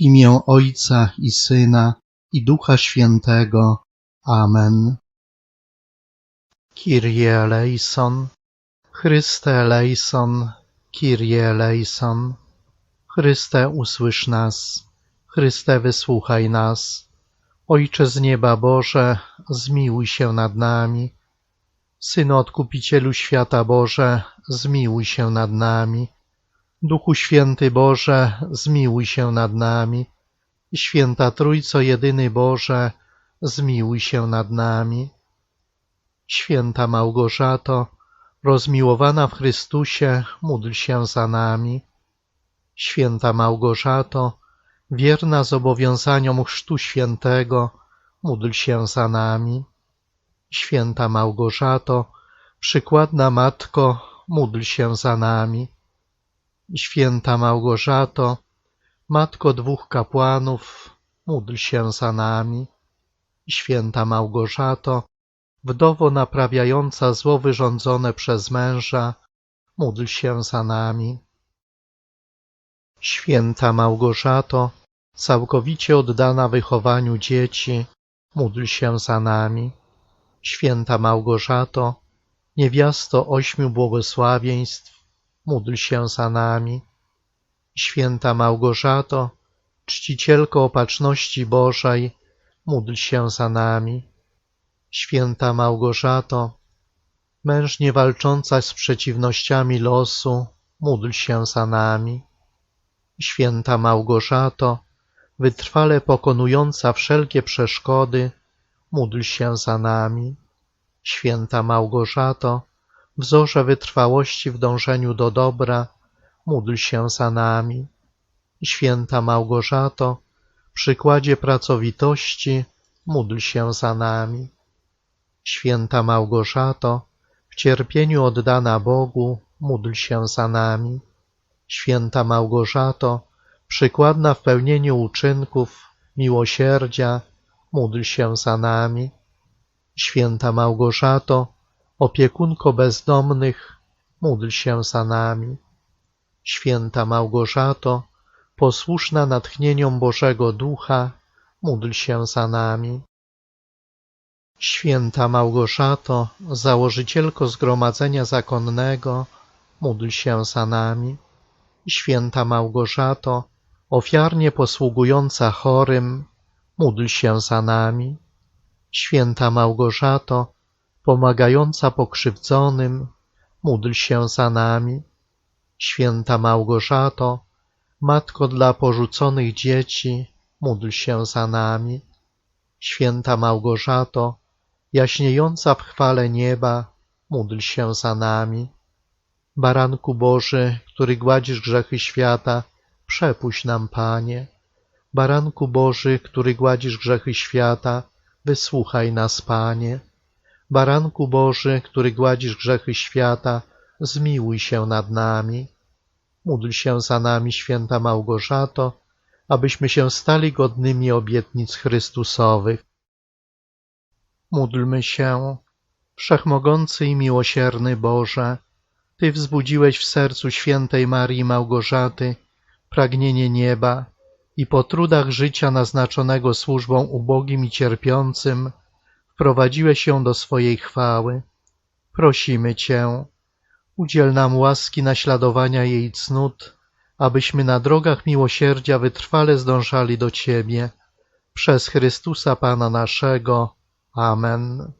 imię Ojca i Syna i Ducha Świętego. Amen. Kyrie eleison, Chryste eleison, Kyrie eleison. Chryste usłysz nas, Chryste wysłuchaj nas. Ojcze z nieba Boże, zmiłuj się nad nami. Synu Odkupicielu świata Boże, zmiłuj się nad nami. Duchu Święty Boże, zmiłuj się nad nami. Święta Trójco Jedyny Boże, zmiłuj się nad nami. Święta Małgorzato, rozmiłowana w Chrystusie, módl się za nami. Święta Małgorzato, wierna zobowiązaniom Chrztu Świętego, módl się za nami. Święta Małgorzato, przykładna Matko, módl się za nami. Święta Małgorzato, Matko dwóch kapłanów, módl się za nami. Święta Małgorzato, wdowo naprawiająca zło wyrządzone przez męża, módl się za nami. Święta Małgorzato, całkowicie oddana wychowaniu dzieci, módl się za nami. Święta Małgorzato, niewiasto ośmiu błogosławieństw, módl się za nami. Święta Małgorzato, czcicielko opatrzności Bożej, módl się za nami. Święta Małgorzato, mężnie walcząca z przeciwnościami losu, módl się za nami. Święta Małgorzato, wytrwale pokonująca wszelkie przeszkody, módl się za nami. Święta Małgorzato, wzorze wytrwałości w dążeniu do dobra, módl się za nami. Święta Małgorzato, przykładzie pracowitości, módl się za nami. Święta Małgorzato, w cierpieniu oddana Bogu, módl się za nami. Święta Małgorzato, przykładna w pełnieniu uczynków miłosierdzia, módl się za nami. Święta Małgorzato, opiekunko bezdomnych, módl się za nami. Święta Małgorzato, posłuszna natchnieniom Bożego Ducha, módl się za nami. Święta Małgorzato, założycielko Zgromadzenia Zakonnego, módl się za nami. Święta Małgorzato, ofiarnie posługująca chorym, módl się za nami. Święta Małgorzato, pomagająca pokrzywdzonym, módl się za nami. Święta Małgorzato, Matko dla porzuconych dzieci, módl się za nami. Święta Małgorzato, jaśniejąca w chwale nieba, módl się za nami. Baranku Boży, który gładzisz grzechy świata, przepuść nam, Panie. Baranku Boży, który gładzisz grzechy świata, wysłuchaj nas, Panie. Baranku Boży, który gładzisz grzechy świata, zmiłuj się nad nami. Módl się za nami, święta Małgorzato, abyśmy się stali godnymi obietnic Chrystusowych. Módlmy się, Wszechmogący i miłosierny Boże, Ty wzbudziłeś w sercu świętej Marii Małgorzaty pragnienie nieba i po trudach życia naznaczonego służbą ubogim i cierpiącym wprowadziłeś ją do swojej chwały. Prosimy Cię, udziel nam łaski naśladowania jej cnót, abyśmy na drogach miłosierdzia wytrwale zdążali do Ciebie. Przez Chrystusa Pana naszego. Amen.